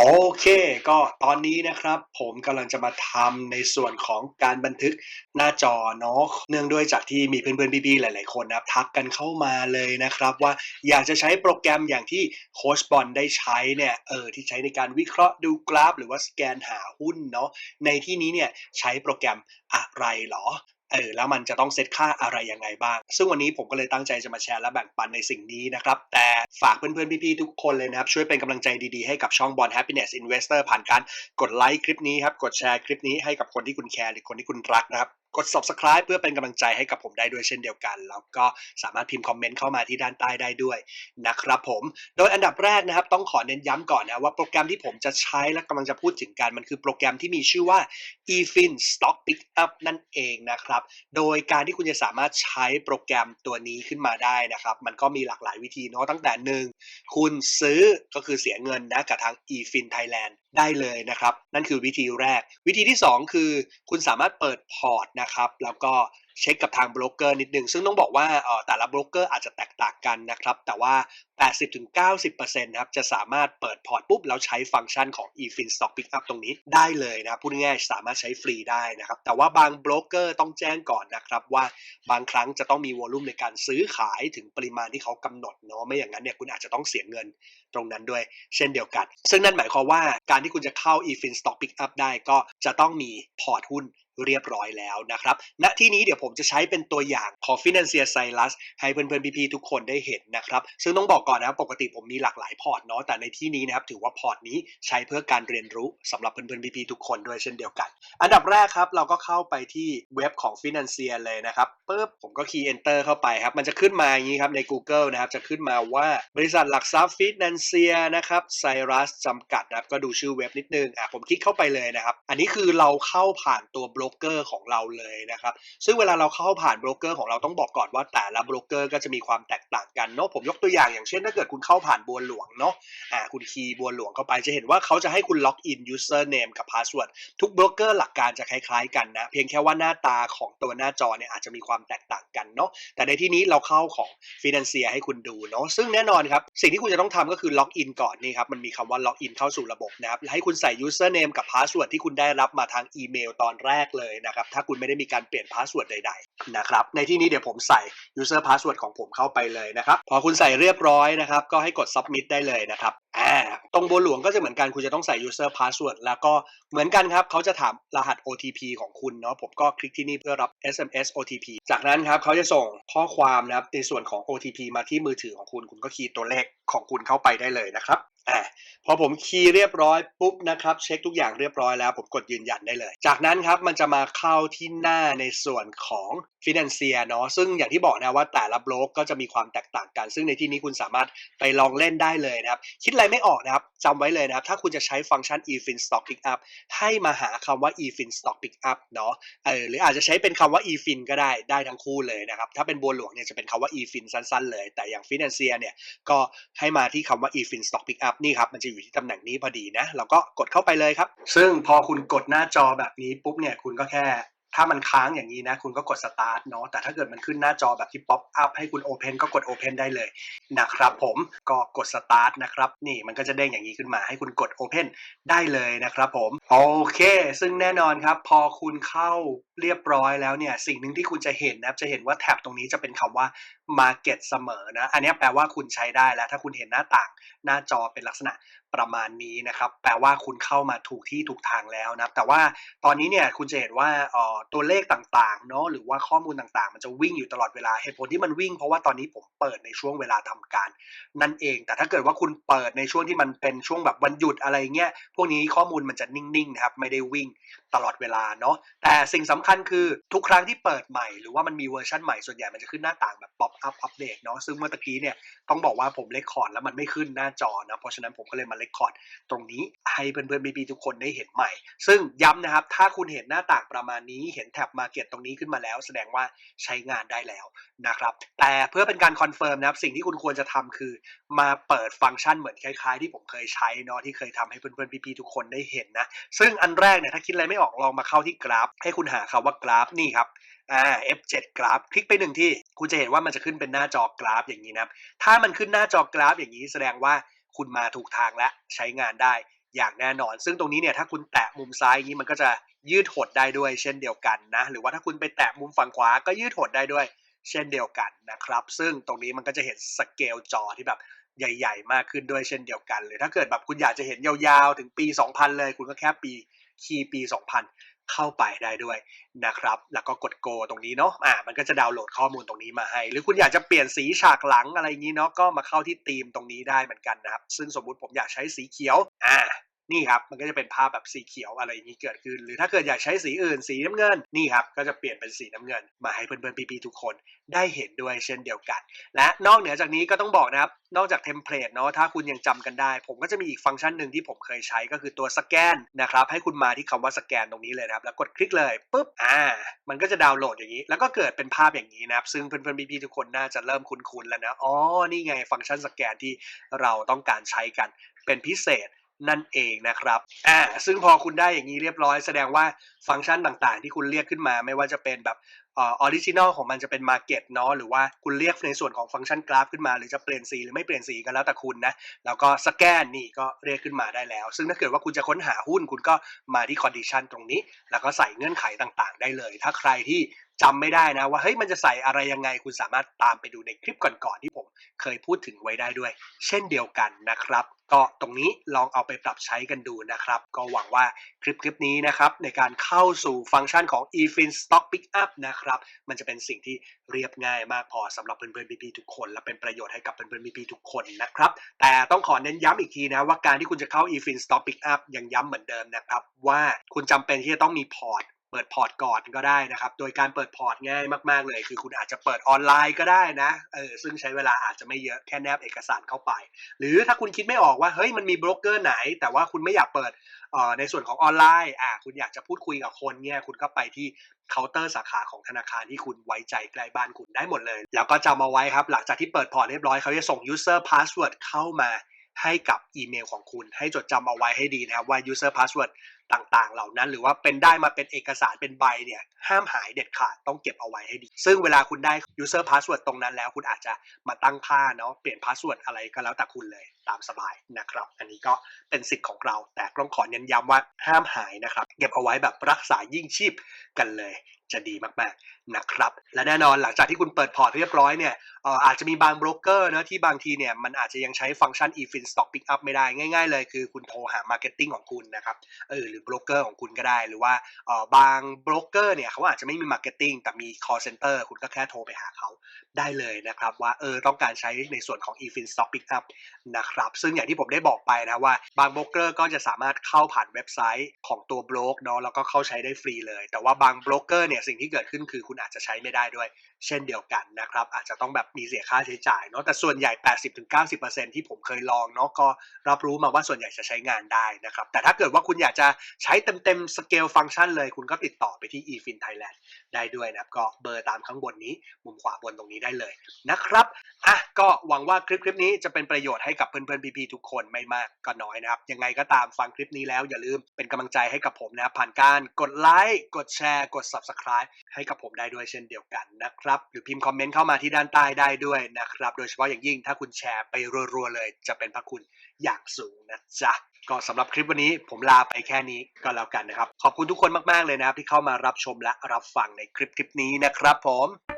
โอเค ก็ตอนนี้นะครับ ผมกำลังจะมาทำในส่วนของการบันทึกหน้าจอเนาะเนื่องด้วยจากที่มีเพื่อนๆพี่ๆหลายๆคนนะครับทักกันเข้ามาเลยนะครับ ว่าอยากจะใช้โปรแกรมอย่างที่โค้ชบอลได้ใช้เนี่ยเออที่ใช้ในการวิเคราะห์ดูกราฟ หรือว่าสแกนหาหุ้นเนาะในที่นี้เนี่ยใช้โปรแกรมอะไรหรอ เออแล้วมันจะต้องเซตค่าอะไรยังไงบ้าง ซึ่งวันนี้ผมก็เลยตั้งใจจะมาแชร์และแบ่งปันในสิ่งนี้นะครับ แต่ฝากเพื่อนๆ พี่ๆ ทุกคนเลยนะครับ ช่วยเป็นกำลังใจดีๆ ให้กับช่องบอล Happiness Investor ผ่านการกดไลค์คลิปนี้ครับ กดแชร์คลิปนี้ให้กับคนที่คุณแคร์หรือคนที่คุณรักนะครับ กด subscribe เพื่อเป็นกำลังใจให้กับผมได้ด้วยเช่นเดียวกัน แล้วก็สามารถพิมพ์คอมเมนต์เข้ามาที่ด้านใต้ได้ด้วยนะครับผม โดยอันดับแรกนะครับต้องขอเน้นย้ำก่อนนะว่าโปรแกรมที่ผมจะใช้และกำลังจะพูดถึงกันมันคือโปรแกรมที่มีชื่อว่า eFin Stock Pickup นั่นเองนะครับ โดยการที่คุณจะสามารถใช้โปรแกรมตัวนี้ขึ้นมาได้นะครับ มันก็มีหลากหลายวิธีเนาะตั้งแต่หนึ่งคุณซื้อก็คือเสียเงินนะกับทาง eFin Thailand ได้เลยนะครับ นั่นคือวิธีแรก วิธีที่ 2 คือ คุณสามารถเปิดพอร์ตนะครับ แล้วก็เช็คกับทางโบรกเกอร์นิดนึง ซึ่งต้องบอกว่าอ่อแต่ละโบรกเกอร์อาจจะแตกต่างกันนะครับ แต่ว่า 80-90%นะครับ จะสามารถเปิดพอร์ตปุ๊บ แล้วใช้ฟังก์ชันของ eFin Stock Pickup ตรงนี้ได้เลยนะพูดง่ายๆสามารถใช้ฟรีได้นะครับ แต่ว่าบางโบรกเกอร์ต้องแจ้งก่อนนะครับ ว่าบางครั้งจะต้องมีวอลุ่มในการซื้อขายถึงปริมาณที่เขากำหนดเนาะไม่อย่างนั้นเนี่ยคุณอาจจะต้องเสียเงินตรงนั้นด้วยเช่นเดียวกัน ซึ่งนั่นหมายความว่าการที่คุณจะเข้า eFin Stock Pickup ได้ก็จะต้องมีพอร์ตหุ้นเรียบร้อยแล้วนะครับ ณ ที่นี้เดี๋ยวผมจะใช้เป็นตัวอย่างของ Financier Cyrus ให้เพื่อนๆ พี่ๆ ทุกคนได้เห็นนะครับ ซึ่งต้องบอกก่อนนะครับปกติผมมีหลากหลายพอร์ตเนาะ แต่ในที่นี้นะครับ ถือว่าพอร์ตนี้ใช้เพื่อการเรียนรู้สำหรับเพื่อนๆ พี่ๆ ทุกคนด้วยเช่นเดียวกัน อันดับแรกครับ เราก็เข้าไปที่เว็บของ Financier เลยนะครับปุ๊บผมก็คีย์ enter เข้าไปครับ มันจะขึ้นมาอย่างนี้ครับใน Google นะครับ จะขึ้นมาว่าบริษัทหลักทรัพย์ Financier ซียนะครับ Cyrus จำกัดนะครับก็ดูชื่อเว็บนิดนึงอะผมคลิกเข้าไปเลยนะครับ อันนี้คือเราเข้าผ่านตัวโบรกเกอร์ของเราเลยนะครับ ซึ่งเวลาเราเข้าผ่านโบรกเกอร์ของเราต้องบอกก่อนว่าแต่ละโบรกเกอร์ก็จะมีความแตกต่างกันเนาะผมยกตัวอย่างอย่างเช่นถ้าเกิดคุณเข้าผ่านบัวหลวงเนาะอ่าคุณคีย์บัวหลวงเข้าไปจะเห็นว่าเขาจะให้คุณล็อกอิน username กับ password ทุกโบรกเกอร์หลักการจะคล้ายๆกันนะเพียงแค่ว่าหน้าตาของตัวหน้าจอเนี่ยอาจจะมีความแตกต่างกันเนาะแต่ในที่นี้เราเข้าของ Financier ให้คุณดูเนาะซึ่งแน่นอนครับสิ่งที่คุณจะต้องทำก็คืือล็อกอินก่อนนี่ครับมันมีคำว่าล็อกอินเข้าสู่ระบบนะครับและให้คุณใส่ username กับ password ที่คุณได้รับมาทางอีเมลตอนแรกเลยนะครับถ้าคุณไม่ได้มีการเปลี่ยน password ใดๆนะครับในที่นี้เดี๋ยวผมใส่ user password ของผมเข้าไปเลยนะครับพอคุณใส่เรียบร้อยนะครับก็ให้กด submit ได้เลยนะครับ อ่าตรงบัวหลวงก็จะเหมือนกันคุณจะต้องใส่ user password แล้วก็เหมือนกันครับเขาจะถามรหัส OTP ของคุณเนาะผมก็คลิกที่นี่เพื่อรับ SMS OTP จากนั้นครับเขาจะส่งข้อความนะครับในส่วนของ OTP มาที่มือถือของคุณ คุณก็คีย์ตัวเลขของคุณเข้าไปได้เลยนะครับ อ่าพอผมคีย์เรียบร้อยปุ๊บนะครับเช็คทุกอย่างเรียบร้อยแล้ว ผมกดยืนยันได้เลย จากนั้นครับมันจะมาเข้าที่หน้าในส่วนของ Financier เนาะซึ่งอย่างที่บอกนะว่าแต่ละบล็อกก็จะมีความแตกต่างกัน ซึ่งในที่นี้คุณสามารถไปลองเล่นได้เลยนะครับ คิดอะไรไม่ออกนะครับจำไว้เลยนะครับ ถ้าคุณจะใช้ฟังก์ชัน eFin Stock Pickup ให้มาหาคำว่า eFin Stock Pickup เนาะเออหรืออาจจะใช้เป็นคำว่า eFin ก็ได้ได้ทั้งคู่เลยนะครับ ถ้าเป็นบัวหลวงเนี่ยจะเป็นคำว่า eFin สั้น ๆ เลย แต่อย่าง Financier เนี่ยก็ให้มาที่คำว่า eFin Stock Pickup นี่ครับมันจะอยู่ที่ตำแหน่งนี้พอดีนะ เราก็กดเข้าไปเลยครับ ซึ่งพอคุณกดหน้าจอแบบนี้ปุ๊บเนี่ยคุณก็แค่ ถ้ามันค้างอย่างนี้นะ คุณก็กด start เนาะแต่ถ้าเกิดมันขึ้นหน้าจอแบบที่ pop up ให้คุณ open ก็กด open ได้เลยนะครับผมก็กด start นะครับนี่มันก็จะเด้งอย่างนี้ขึ้นมาให้คุณกด open ได้เลยนะครับผม โอเค ซึ่งแน่นอนครับ พอคุณเข้าเรียบร้อยแล้วเนี่ย สิ่งหนึ่งที่คุณจะเห็นนะครับจะเห็นว่าแท็บตรงนี้จะเป็นคำว่า market เสมอนะ อันนี้แปลว่าคุณใช้ได้แล้ว ถ้าคุณเห็นหน้าต่างหน้าจอเป็นลักษณะ ประมาณนี้นะครับ แปลว่าคุณเข้ามาถูกที่ถูกทางแล้วนะครับแต่ว่าตอนนี้เนี่ยคุณจะเห็นว่าออตัวเลขต่างๆเนาะหรือว่าข้อมูลต่างๆ มันจะวิ่งอยู่ตลอดเวลาเหตุผลที่มันวิ่งเพราะว่าตอนนี้ผมเปิดในช่วงเวลาทำการ นั่นเอง แต่ถ้าเกิดว่าคุณเปิดในช่วงที่มันเป็นช่วงแบบวันหยุดอะไรเงี้ยพวกนี้ข้อมูลมันจะนิ่งๆนะครับไม่ได้วิ่งตลอดเวลาเนาะแต่สิ่งสำคัญคือทุกครั้งที่เปิดใหม่ หรือว่ามันมีเวอร์ชันใหม่ส่วนใหญ่มันจะขึ้นหน้าต่างแบบ pop up อัปเดตเนาะซึ่งเมื่อตะกี้เนี่ยต้องบอกว่าผมเลคคอร์ดแล้วมันไม่ขึ้นหน้าจอนะเพราะฉะนั้นผมก็เลยมาเลคคอร์ดตรงนี้ให้เพื่อนๆบีๆทุกคนได้เห็นใหม่ ซึ่งย้ำนะครับ ถ้าคุณเห็นหน้าต่างประมาณนี้ เห็นแท็บมาเก็ตตรงนี้ขึ้นมาแล้ว แสดงว่าใช้งานได้แล้วนะครับ แต่เพื่อเป็นการคอนเฟิร์มนะครับ สิ่งที่คุณควรจะทำคือ มาเปิดฟังก์ชันเหมือนคล้ายๆ ที่ผมเคยใช้เนาะที่เคยทำให้เพื่อนๆพี่ๆทุกคนได้เห็นนะ ซึ่งอันแรกเนี่ยถ้าคิดอะไรไม่ออกลองมาเข้าที่กราฟ ให้คุณหาคำว่ากราฟนี่ครับอ่า F7 กราฟคลิกไปหนึ่งที่ คุณจะเห็นว่ามันจะขึ้นเป็นหน้าจอกราฟอย่างนี้นะครับ ถ้ามันขึ้นหน้าจอกราฟอย่างนี้แสดงว่า คุณมาถูกทางแล้วใช้งานได้อย่างแน่นอน ซึ่งตรงนี้เนี่ยถ้าคุณแตะมุมซ้ายอย่างนี้มันก็จะยืดหดได้ด้วยเช่นเดียวกันนะ หรือว่าถ้าคุณไปแตะมุมฝั่งขวาก็ยืดหดได้ด้วย เช่นเดียวกันนะครับ ซึ่งตรงนี้มันก็จะเห็นสเกลจอที่แบบใหญ่ ๆ มากขึ้นด้วยเช่นเดียวกันหรือถ้าเกิดแบบคุณอยากจะเห็นยาวๆ ถึงปี 2000 เลย คุณก็แค่ปีคีย์ปี2000 เข้าไปได้ด้วยนะครับ แล้วก็กดโกตรงนี้เนาะอ่ามันก็จะดาวน์โหลดข้อมูลตรงนี้มาให้ หรือคุณอยากจะเปลี่ยนสีฉากหลังอะไรอย่างนี้เนาะก็มาเข้าที่ธีมตรงนี้ได้เหมือนกันนะครับ ซึ่งสมมุติผมอยากใช้สีเขียวอ่า นี่ครับมันก็จะเป็นภาพแบบสีเขียวอะไรอย่างนี้เกิดขึ้น หรือถ้าเกิดอยากใช้สีอื่นสีน้ำเงินนี่ครับก็จะเปลี่ยนเป็นสีน้ำเงิน มาให้เพื่อนๆพี่ๆทุกคนได้เห็นด้วยเช่นเดียวกัน และนอกเหนือจากนี้ก็ต้องบอกนะครับนอกจากเทมเพลตเนาะถ้าคุณยังจำกันได้ ผมก็จะมีอีกฟังก์ชันหนึ่งที่ผมเคยใช้ก็คือตัวสแกนนะครับให้คุณมาที่คำว่าสแกนตรงนี้เลยนะครับแล้วกดคลิกเลยปุ๊บอ่ามันก็จะดาวน์โหลดอย่างนี้ แล้วก็เกิดเป็นภาพอย่างนี้นะครับซึ่งเพื่อนๆพี่ๆทุกคนน่าจะเริ่มคุ้นๆแล้วนะอ๋อนี่ไงฟังก์ชันสแกนที่เราต้องการใช้กันเป็นพิเศษ นั่นเองนะครับ อ่า ซึ่งพอคุณได้อย่างนี้เรียบร้อยแสดงว่าฟังก์ชันต่างๆ ที่คุณเรียกขึ้นมา ไม่ว่าจะเป็นแบบ ออริจินอลของมันจะเป็น Market เนาะหรือว่าคุณเรียกในส่วนของฟังก์ชันกราฟขึ้นมา หรือจะเปลี่ยนสีหรือไม่เปลี่ยนสีก็แล้วแต่คุณนะ แล้วก็สแกนนี่ก็เรียกขึ้นมาได้แล้ว ซึ่งถ้าเกิดว่าคุณจะค้นหาหุ้นคุณก็มาที่ condition ตรงนี้ แล้วก็ใส่เงื่อนไขต่างๆ ได้เลย ถ้าใครที่จำไม่ได้นะว่าเฮ้ยมันจะใส่อะไรยังไงคุณสามารถตามไปดูในคลิปก่อนๆที่ผมเคยพูดถึงไว้ได้ด้วย เช่นเดียวกันนะครับ ก็ตรงนี้ลองเอาไปปรับใช้กันดูนะครับ ก็หวังว่าคลิปคลิปนี้นะครับในการเข้าสู่ฟังก์ชันของ eFin Stock Pickup นะครับมันจะเป็นสิ่งที่เรียบง่ายมากพอสำหรับเพื่อนๆพี่ๆทุกคน และเป็นประโยชน์ให้กับเพื่อนๆพี่ๆทุกคนนะครับ แต่ต้องขอเน้นย้ำอีกทีนะว่าการที่คุณจะเข้า eFin Stock Pickup ยังย้ำเหมือนเดิมนะครับว่าคุณจำเป็นที่จะต้องมีพอร์ต เปิดพอร์ตก่อนก็ได้นะครับ โดยการเปิดพอร์ตง่ายมากๆเลย คือคุณอาจจะเปิดออนไลน์ก็ได้นะเออซึ่งใช้เวลาอาจจะไม่เยอะแค่แนบเอกสารเข้าไป หรือถ้าคุณคิดไม่ออกว่าเฮ้ยมันมีบรกเกอร์ไหน แต่ว่าคุณไม่อยากเปิดเอ่อในส่วนของออนไลน์อ่าคุณอยากจะพูดคุยกับคนเนี่ยคุณก็ไปที่เคาน์เตอร์สาขาของธนาคารที่คุณไว้ใจใกล้บ้านคุณได้หมดเลย แล้วก็จำเอาไว้ครับ หลังจากที่เปิดพอร์ตเรียบร้อยเขาจะส่ง user password เข้ามาให้กับอีเมลของคุณ ให้จดจำเอาไว้ให้ดีนะครับว่า user password ต่างๆ เหล่านั้น หรือว่าเป็นได้มาเป็นเอกสารเป็นใบเนี่ยห้ามหายเด็ดขาดต้องเก็บเอาไว้ให้ดี ซึ่งเวลาคุณได้ user password ตรงนั้นแล้วคุณอาจจะมาตั้งค่าเนาะเปลี่ยน password อะไรก็แล้วแต่คุณเลยตามสบายนะครับ อันนี้ก็เป็นสิทธิ์ของเรา แต่ต้องขอเน้นย้ำว่าห้ามหายนะครับ เก็บเอาไว้แบบรักษายิ่งชีพกันเลย จะดีมากๆนะครับ และแน่นอนหลังจากที่คุณเปิดพอร์ตเรียบร้อยเนี่ยเอออาจจะมีบางโบรกเกอร์นะที่บางทีเนี่ยมันอาจจะยังใช้ฟังก์ชัน eFin Stock Pickup ไม่ได้ง่าย ๆ เลยคือคุณโทรหา Marketing ของคุณนะครับเออหรือโบรกเกอร์ของคุณก็ได้ หรือว่าบางโบรกเกอร์เนี่ยเขาอาจจะไม่มี Marketing แต่มี call center คุณก็แค่โทรไปหาเขาได้เลยนะครับ ว่าเออต้องการใช้ในส่วนของ eFin Stock Pickup นะครับ ซึ่งอย่างที่ผมได้บอกไปนะว่า บางโบรกเกอร์ก็จะสามารถเข้าผ่านเว็บไซต์ของตัวโบรกเนาะแล้วก็เข้าใช้ได้ฟรีเลย แต่ว่าบางโบรกเกอร์เนี่ยสิ่งที่เกิดขึ้นคือคุณอาจจะใช้ไม่ได้ด้วย เช่นเดียวกันนะครับอาจจะต้องแบบมีเสียค่าใช้จ่ายเนาะแต่ส่วนใหญ่ 80-90%ที่ผมเคยลองเนาะก็รับรู้มาว่าส่วนใหญ่จะใช้งานได้นะครับแต่ถ้าเกิดว่าคุณอยากจะใช้เต็มๆสเกลฟังก์ชันเลย คุณก็ติดต่อไปที่ eFin Thailand ได้ด้วยนะครับ ก็เบอร์ตามข้างบนนี้ มุมขวาบนตรงนี้ได้เลยนะครับอะก็หวังว่าคลิปคลิปนี้จะเป็นประโยชน์ให้กับเพื่อนๆพี่ๆทุกคนไม่มากก็น้อยนะครับ ยังไงก็ตามฟังคลิปนี้แล้วอย่าลืมเป็นกำลังใจให้กับผมนะครับผ่านการกดไลค์กดแชร์กด Subscribe ให้กับผมได้ด้วยเช่นเดียวกันนะครับหรือพิมพ์คอมเมนต์เข้ามาที่ด้านใต้ได้ด้วยนะครับ โดยเฉพาะอย่างยิ่งถ้าคุณแชร์ไปรัวๆเลย จะเป็นพระคุณอย่างสูงนะจ๊ะ ก็สำหรับคลิปวันนี้ผมลาไปแค่นี้ก็แล้วกันนะครับ ขอบคุณทุกคนมาก ๆ เลยนะครับ ที่เข้ามารับชมและรับฟังในคลิปคลิปนี้นะครับผม